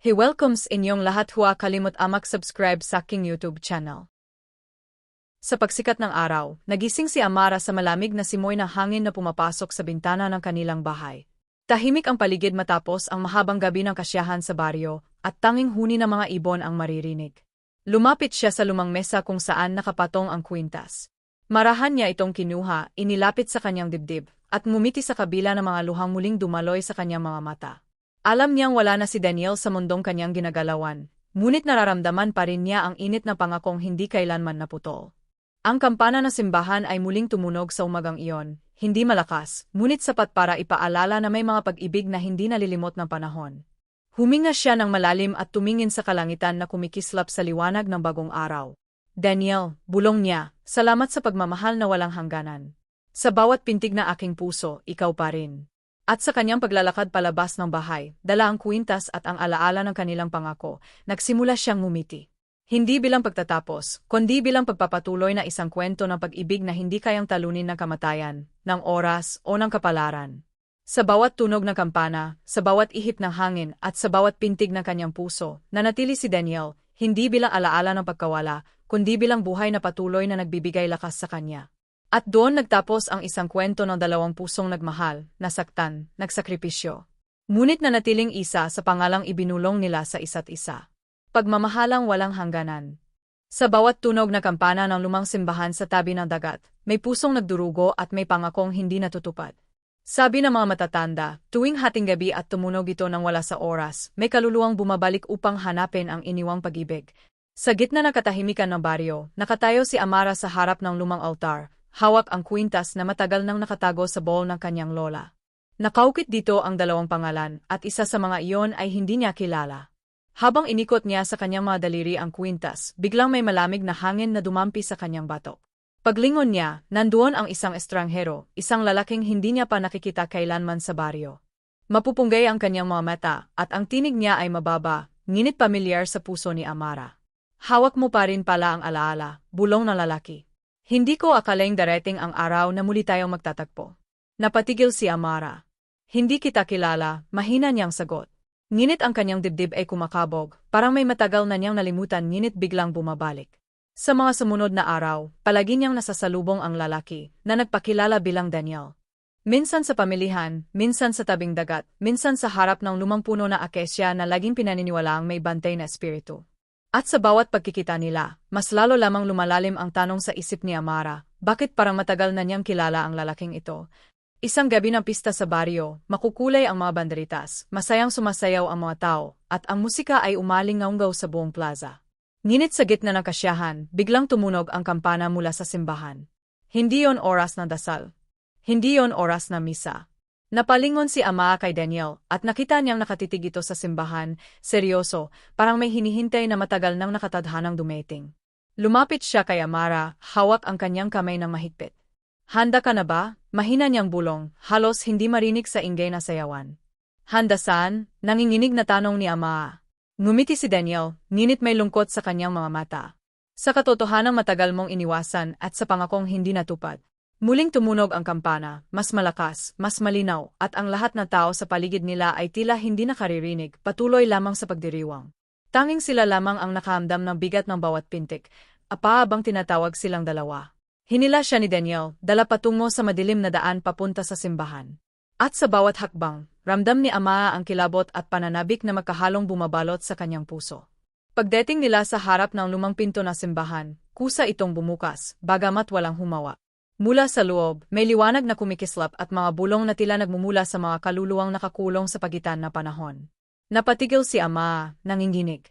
He welcomes inyong lahat huwa kalimot amak subscribe sa aking YouTube channel. Sa pagsikat ng araw, nagising si Amara sa malamig na simoy ng hangin na pumapasok sa bintana ng kanilang bahay. Tahimik ang paligid matapos ang mahabang gabi ng kasyahan sa baryo, at tanging huni ng mga ibon ang maririnig. Lumapit siya sa lumang mesa kung saan nakapatong ang kwintas. Marahan niya itong kinuha, inilapit sa kanyang dibdib, at ngumiti sa kabila ng mga luhang muling dumaloy sa kanyang mga mata. Alam niyang wala na si Daniel sa mundong kanyang ginagalawan, ngunit nararamdaman pa rin niya ang init na pangakong hindi kailanman naputol. Ang kampana ng simbahan ay muling tumunog sa umagang iyon, hindi malakas, ngunit sapat para ipaalala na may mga pag-ibig na hindi nalilimot ng panahon. Huminga siya ng malalim at tumingin sa kalangitan na kumikislap sa liwanag ng bagong araw. Daniel, bulong niya, salamat sa pagmamahal na walang hangganan. Sa bawat pintig na aking puso, ikaw pa rin. At sa kanyang paglalakad palabas ng bahay, dala ang kwintas at ang alaala ng kanilang pangako, nagsimula siyang ngumiti. Hindi bilang pagtatapos, kundi bilang pagpapatuloy na isang kwento ng pag-ibig na hindi kayang talunin ng kamatayan, ng oras o ng kapalaran. Sa bawat tunog ng kampana, sa bawat ihip ng hangin at sa bawat pintig ng kanyang puso, nanatili si Daniel, hindi bilang alaala ng pagkawala, kundi bilang buhay na patuloy na nagbibigay lakas sa kanya. At doon nagtapos ang isang kwento ng dalawang pusong nagmahal, nasaktan, nagsakripisyo. Ngunit nanatiling isa sa pangalang ibinulong nila sa isa't isa. Pagmamahalang walang hangganan. Sa bawat tunog na kampana ng lumang simbahan sa tabi ng dagat, may pusong nagdurugo at may pangakong hindi natutupad. Sabi ng mga matatanda, tuwing hating gabi at tumunog ito ng wala sa oras, may kaluluwang bumabalik upang hanapin ang iniwang pag-ibig. Sa gitna ng katahimikan ng baryo, nakatayo si Amara sa harap ng lumang altar, hawak ang kwintas na matagal nang nakatago sa bowl ng kanyang lola. Nakaukit dito ang dalawang pangalan at isa sa mga iyon ay hindi niya kilala. Habang inikot niya sa kanyang mga daliri ang kwintas, biglang may malamig na hangin na dumampi sa kanyang batok. Paglingon niya, nandoon ang isang estranghero, isang lalaking hindi niya pa nakikita kailanman sa baryo. Mapupunggay ang kanyang mga mata, at ang tinig niya ay mababa, nginit pamilyar sa puso ni Amara. Hawak mo pa rin pala ang alaala, bulong ng lalaki. Hindi ko akalaing darating ang araw na muli tayong magtatagpo. Napatigil si Amara. Hindi kita kilala, mahina niyang sagot. Nginit ang kanyang dibdib ay kumakabog, parang may matagal na niyang nalimutan nginit biglang bumabalik. Sa mga sumunod na araw, palagi niyang nasasalubong ang lalaki, na nagpakilala bilang Daniel. Minsan sa pamilihan, minsan sa tabing dagat, minsan sa harap ng lumang puno na akesya na laging pinaniniwalaang may bantay na espiritu. At sa bawat pagkikita nila, mas lalo lamang lumalalim ang tanong sa isip ni Amara, bakit parang matagal na niyang kilala ang lalaking ito, Isang gabi ng pista sa baryo, makukulay ang mga banderitas, masayang sumasayaw ang mga tao, at ang musika ay umaling ngaunggaw sa buong plaza. Nginit sa gitna ng kasyahan, biglang tumunog ang kampana mula sa simbahan. Hindi yon oras ng dasal. Hindi yon oras na misa. Napalingon si ama kay Daniel at nakita niyang nakatitig ito sa simbahan, seryoso, parang may hinihintay na matagal nang nakatadhanang dumating. Lumapit siya kay Amara, hawak ang kanyang kamay ng mahigpit. Handa ka na ba? Mahina niyang bulong, halos hindi marinig sa ingay na sayawan. Handa saan? Nanginginig na tanong ni Ama. Ngumiti si Daniel, nginit may lungkot sa kanyang mga mata. Sa katotohanang matagal mong iniwasan at sa pangakong hindi natupad. Muling tumunog ang kampana, mas malakas, mas malinaw, at ang lahat ng tao sa paligid nila ay tila hindi nakaririnig, patuloy lamang sa pagdiriwang. Tanging sila lamang ang nakahamdam ng bigat ng bawat pintik, apaabang tinatawag silang dalawa. Hinila siya ni Daniel, dala patungo sa madilim na daan papunta sa simbahan. At sa bawat hakbang, ramdam ni Ama ang kilabot at pananabik na makahalong bumabalot sa kanyang puso. Pagdating nila sa harap ng lumang pinto na simbahan, kusa itong bumukas, bagamat walang humawa. Mula sa loob, may liwanag na kumikislap at mga bulong na tila nagmumula sa mga kaluluwang nakakulong sa pagitan na panahon. Napatigil si Ama, nanginginig.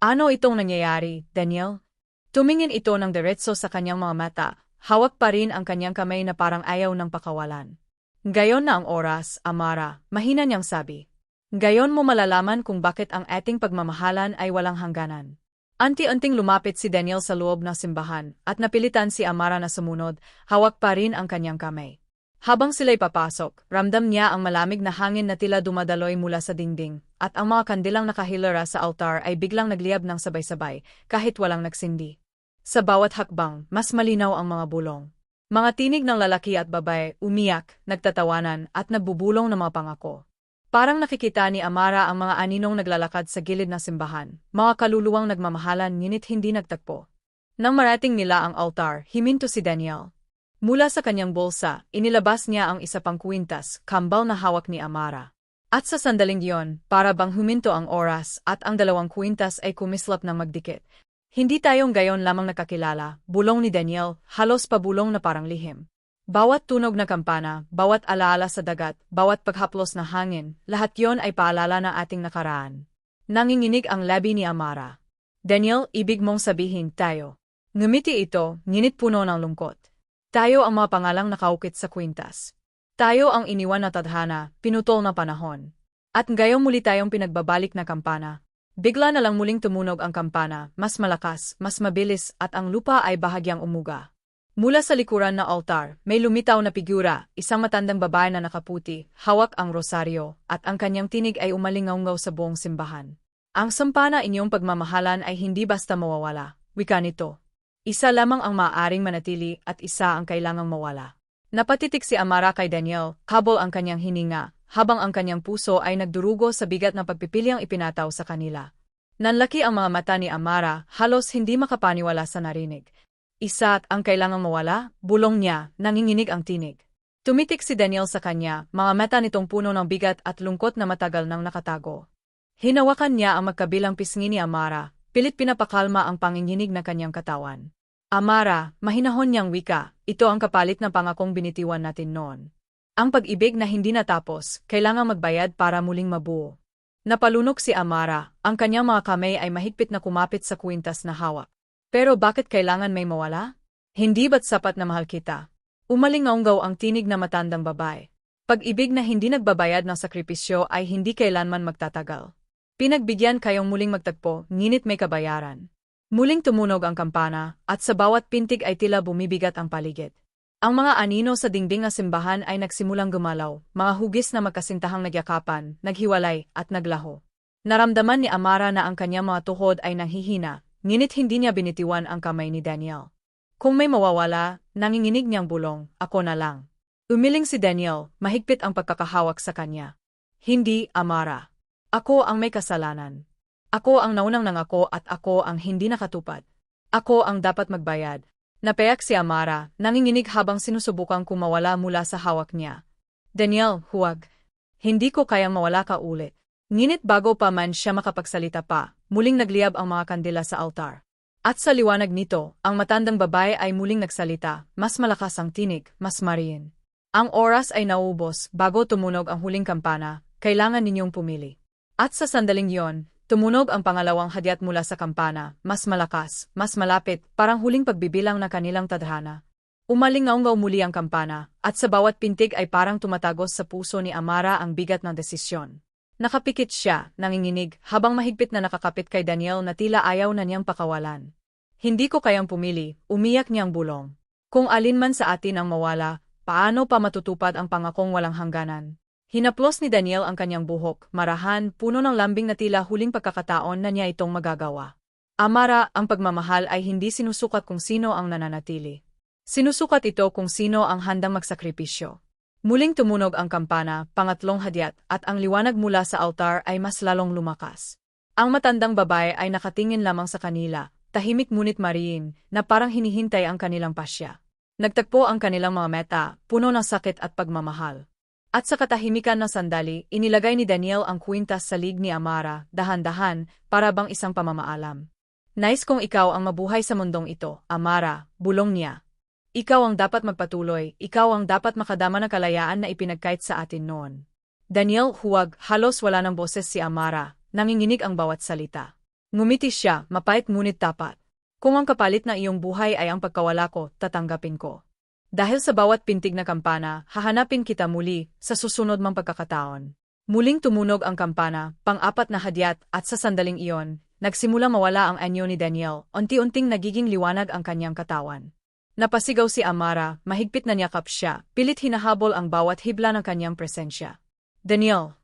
Ano itong nangyayari, Daniel? Tumingin ito ng diretso sa kanyang mga mata, Hawak pa rin ang kanyang kamay na parang ayaw ng pakawalan. Gayon na ang oras, Amara, mahina niyang sabi. Gayon mo malalaman kung bakit ang ating pagmamahalan ay walang hangganan. Anti-unting lumapit si Daniel sa loob ng simbahan at napilitan si Amara na sumunod, hawak pa rin ang kanyang kamay. Habang sila'y papasok, ramdam niya ang malamig na hangin na tila dumadaloy mula sa dingding, at ang mga kandilang nakahilera sa altar ay biglang nagliyab ng sabay-sabay, kahit walang nagsindi. Sa bawat hakbang, mas malinaw ang mga bulong. Mga tinig ng lalaki at babae, umiyak, nagtatawanan, at nagbubulong ng mga pangako. Parang nakikita ni Amara ang mga aninong naglalakad sa gilid ng simbahan, mga kaluluwang nagmamahalan ngunit hindi nagtagpo. Nang marating nila ang altar, himinto si Daniel. Mula sa kanyang bulsa, inilabas niya ang isa pang kwintas, kambal na hawak ni Amara. At sa sandaling iyon, para bang huminto ang oras at ang dalawang kwintas ay kumislap ng magdikit. Hindi tayong gayon lamang nakakilala, bulong ni Daniel, halos pabulong na parang lihim. Bawat tunog na kampana, bawat alaala sa dagat, bawat paghaplos na hangin, lahat yon ay paalala ng ating nakaraan. Nanginginig ang labi ni Amara. Daniel, ibig mong sabihin tayo. Ngumiti ito, nginit puno ng lungkot. Tayo ang mga pangalang nakaukit sa kwintas. Tayo ang iniwan na tadhana, pinutol na panahon. At ngayong muli tayong pinagbabalik na kampana. Bigla na lang muling tumunog ang kampana, mas malakas, mas mabilis, at ang lupa ay bahagyang umuga. Mula sa likuran na altar, may lumitaw na figura, isang matandang babae na nakaputi, hawak ang rosaryo, at ang kanyang tinig ay umalingaungaw sa buong simbahan. Ang sampana inyong pagmamahalan ay hindi basta mawawala, wika nito. Isa lamang ang maaaring manatili at isa ang kailangang mawala. Napatitik si Amara kay Daniel, kabol ang kanyang hininga, habang ang kanyang puso ay nagdurugo sa bigat ng pagpipiliang ipinataw sa kanila. Nanlaki ang mga mata ni Amara, halos hindi makapaniwala sa narinig. Isa ang kailangang mawala, bulong niya, nanginginig ang tinig. Tumitik si Daniel sa kanya, mga mata nitong puno ng bigat at lungkot na matagal nang nakatago. Hinawakan niya ang magkabilang pisngi ni Amara, pilit pinapakalma ang panginginig na kanyang katawan. Amara, mahinahon niyang wika, ito ang kapalit ng pangakong binitiwan natin noon. Ang pag-ibig na hindi natapos, kailangang magbayad para muling mabuo. Napalunok si Amara, ang kanyang mga kamay ay mahigpit na kumapit sa kwintas na hawak. Pero bakit kailangan may mawala? Hindi ba't sapat na mahal kita? Umalingaunggaw ang tinig na matandang babae. Pag-ibig na hindi nagbabayad ng sakripisyo ay hindi kailanman magtatagal. Pinagbigyan kayong muling magtagpo, nginit may kabayaran. Muling tumunog ang kampana, at sa bawat pintig ay tila bumibigat ang paligid. Ang mga anino sa dingding ng simbahan ay nagsimulang gumalaw, mga hugis na magkasintahang nagyakapan, naghiwalay, at naglaho. Naramdaman ni Amara na ang kanyang mga tuhod ay nanghihina, Nginit hindi niya binitiwan ang kamay ni Daniel. Kung may mawawala, nanginginig niyang bulong, ako na lang. Umiling si Daniel, mahigpit ang pagkakahawak sa kanya. Hindi, Amara. Ako ang may kasalanan. Ako ang naunang nangako at ako ang hindi nakatupad. Ako ang dapat magbayad. Napayak si Amara, nanginginig habang sinusubukang kumawala mula sa hawak niya. Daniel, huwag. Hindi ko kayang mawala ka ulit. Nginit bago pa man siya makapagsalita pa, muling nagliyab ang mga kandila sa altar. At sa liwanag nito, ang matandang babae ay muling nagsalita, mas malakas ang tinig, mas mariin. Ang oras ay naubos bago tumunog ang huling kampana, kailangan ninyong pumili. At sa sandaling yon, tumunog ang pangalawang hadyat mula sa kampana, mas malakas, mas malapit, parang huling pagbibilang na kanilang tadhana. Umalingaungaw muli ang kampana, at sa bawat pintig ay parang tumatagos sa puso ni Amara ang bigat ng desisyon. Nakapikit siya, nanginginig, habang mahigpit na nakakapit kay Daniel na tila ayaw na niyang pakawalan. Hindi ko kayang pumili, umiyak niyang bulong. Kung alin man sa atin ang mawala, paano pa matutupad ang pangakong walang hangganan? Hinaplos ni Daniel ang kanyang buhok, marahan, puno ng lambing na tila huling pagkakataon na niya itong magagawa. Amara, ang pagmamahal ay hindi sinusukat kung sino ang nananatili. Sinusukat ito kung sino ang handang magsakripisyo. Muling tumunog ang kampana, pangatlong hadyat, at ang liwanag mula sa altar ay mas lalong lumakas. Ang matandang babae ay nakatingin lamang sa kanila, tahimik ngunit mariin, na parang hinihintay ang kanilang pasya. Nagtagpo ang kanilang mga meta, puno ng sakit at pagmamahal. At sa katahimikan ng sandali, inilagay ni Daniel ang kwintas sa lig ni Amara, dahan-dahan, para bang isang pamamaalam. Nais kong ikaw ang mabuhay sa mundong ito, Amara, bulong niya, ikaw ang dapat magpatuloy, ikaw ang dapat makadama ng kalayaan na ipinagkait sa atin noon. Daniel, huwag, halos wala ng boses si Amara, nanginginig ang bawat salita. Ngumiti siya, mapait ngunit tapat. Kung ang kapalit na iyong buhay ay ang pagkawala ko, tatanggapin ko. Dahil sa bawat pintig na kampana, hahanapin kita muli, sa susunod mang pagkakataon. Muling tumunog ang kampana, pang-apat na hadyat, at sa sandaling iyon, nagsimula mawala ang anyo ni Daniel, unti-unting nagiging liwanag ang kanyang katawan. Napasigaw si Amara, mahigpit na niyakap siya, pilit hinahabol ang bawat hibla ng kanyang presensya. Daniel,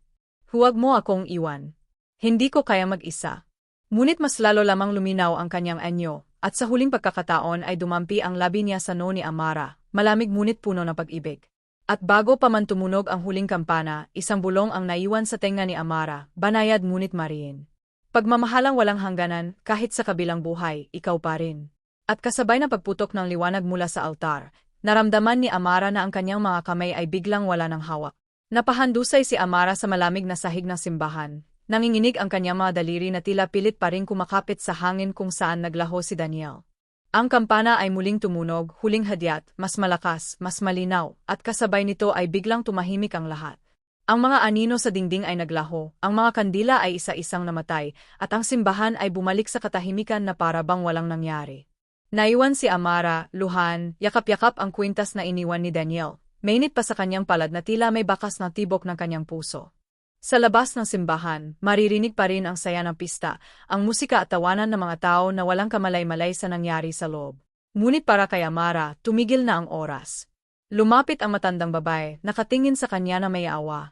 huwag mo akong iwan. Hindi ko kaya mag-isa. Ngunit mas lalo lamang luminaw ang kanyang anyo, at sa huling pagkakataon ay dumampi ang labi niya sa no ni Amara, malamig ngunit puno ng pag-ibig. At bago pa man tumunog ang huling kampana, isang bulong ang naiwan sa tenga ni Amara, banayad ngunit mariin. Pagmamahalang walang hangganan, kahit sa kabilang buhay, ikaw pa rin. At kasabay na pagputok ng liwanag mula sa altar, naramdaman ni Amara na ang kanyang mga kamay ay biglang wala ng hawak. Napahandusay si Amara sa malamig na sahig ng simbahan. Nanginginig ang kanyang mga daliri na tila pilit pa rin kumakapit sa hangin kung saan naglaho si Daniel. Ang kampana ay muling tumunog, huling hadyat, mas malakas, mas malinaw, at kasabay nito ay biglang tumahimik ang lahat. Ang mga anino sa dingding ay naglaho, ang mga kandila ay isa-isang namatay, at ang simbahan ay bumalik sa katahimikan na para bang walang nangyari. Naiwan si Amara, luhan, yakap-yakap ang kwintas na iniwan ni Daniel. Mainit pa sa kanyang palad na tila may bakas na tibok ng kanyang puso. Sa labas ng simbahan, maririnig pa rin ang saya ng pista, ang musika at tawanan ng mga tao na walang kamalay-malay sa nangyari sa loob. Ngunit para kay Amara, tumigil na ang oras. Lumapit ang matandang babae, nakatingin sa kanya na may awa.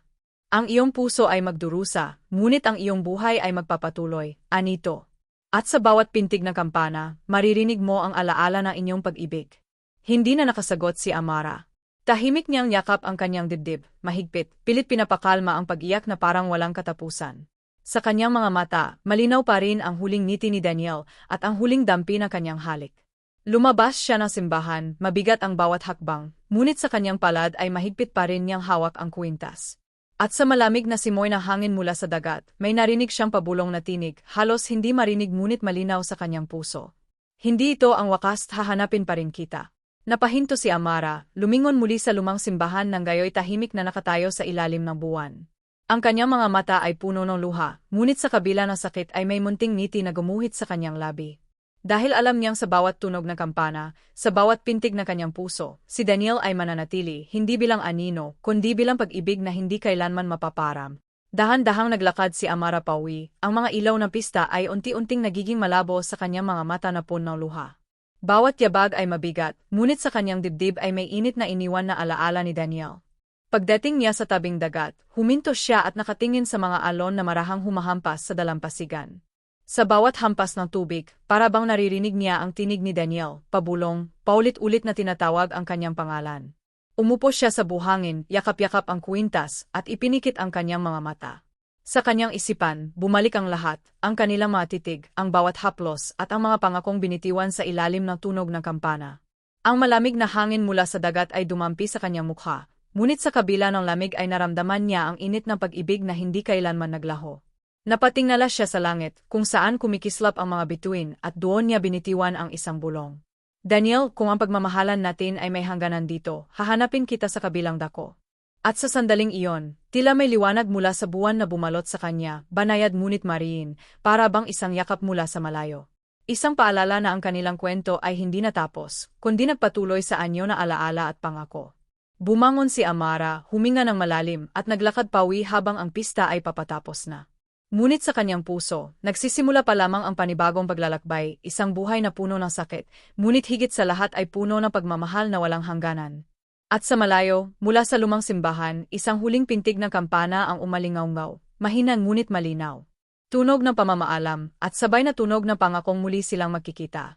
Ang iyong puso ay magdurusa, ngunit ang iyong buhay ay magpapatuloy, anito. At sa bawat pintig ng kampana, maririnig mo ang alaala ng inyong pag-ibig. Hindi na nakasagot si Amara. Tahimik niyang yakap ang kanyang dibdib, mahigpit, pilit pinapakalma ang pag-iyak na parang walang katapusan. Sa kanyang mga mata, malinaw pa rin ang huling ngiti ni Daniel at ang huling dampi ng kanyang halik. Lumabas siya ng simbahan, mabigat ang bawat hakbang, ngunit sa kanyang palad ay mahigpit pa rin niyang hawak ang kwintas. At sa malamig na simoy ng hangin mula sa dagat, may narinig siyang pabulong na tinig, halos hindi marinig ngunit malinaw sa kanyang puso. Hindi ito ang wakas hahanapin pa rin kita. Napahinto si Amara, lumingon muli sa lumang simbahan ng gayoy tahimik na nakatayo sa ilalim ng buwan. Ang kanyang mga mata ay puno ng luha, ngunit sa kabila ng sakit ay may munting ngiti na gumuhit sa kanyang labi. Dahil alam niyang sa bawat tunog ng kampana, sa bawat pintig ng kanyang puso, si Daniel ay mananatili, hindi bilang anino, kundi bilang pag-ibig na hindi kailanman mapaparam. Dahan-dahang naglakad si Amara Pawi, ang mga ilaw ng pista ay unti-unting nagiging malabo sa kanyang mga mata na puno ng luha. Bawat yabag ay mabigat, ngunit sa kanyang dibdib ay may init na iniwan na alaala ni Daniel. Pagdating niya sa tabing dagat, huminto siya at nakatingin sa mga alon na marahang humahampas sa dalampasigan. Sa bawat hampas ng tubig, para bang naririnig niya ang tinig ni Daniel, pabulong, paulit-ulit na tinatawag ang kanyang pangalan. Umupo siya sa buhangin, yakap-yakap ang kwintas, at ipinikit ang kanyang mga mata. Sa kanyang isipan, bumalik ang lahat, ang kanilang mga titig, ang bawat haplos at ang mga pangakong binitiwan sa ilalim ng tunog ng kampana. Ang malamig na hangin mula sa dagat ay dumampi sa kanyang mukha, ngunit sa kabila ng lamig ay naramdaman niya ang init ng pag-ibig na hindi kailanman naglaho. Napatingala siya sa langit, kung saan kumikislap ang mga bituin at doon niya binitiwan ang isang bulong. Daniel, kung ang pagmamahalan natin ay may hangganan dito, hahanapin kita sa kabilang dako. At sa sandaling iyon, tila may liwanag mula sa buwan na bumalot sa kanya, banayad ngunit mariin, para bang isang yakap mula sa malayo. Isang paalala na ang kanilang kwento ay hindi natapos, kundi nagpatuloy sa anyo na alaala at pangako. Bumangon si Amara, huminga ng malalim at naglakad pawi habang ang pista ay papatapos na. Ngunit sa kanyang puso, nagsisimula pa lamang ang panibagong paglalakbay, isang buhay na puno ng sakit, ngunit higit sa lahat ay puno ng pagmamahal na walang hangganan. At sa malayo, mula sa lumang simbahan, isang huling pintig ng kampana ang umalingaw-ngaw, mahina ngunit malinaw. Tunog ng pamamaalam, at sabay na tunog ng pangakong muli silang magkikita.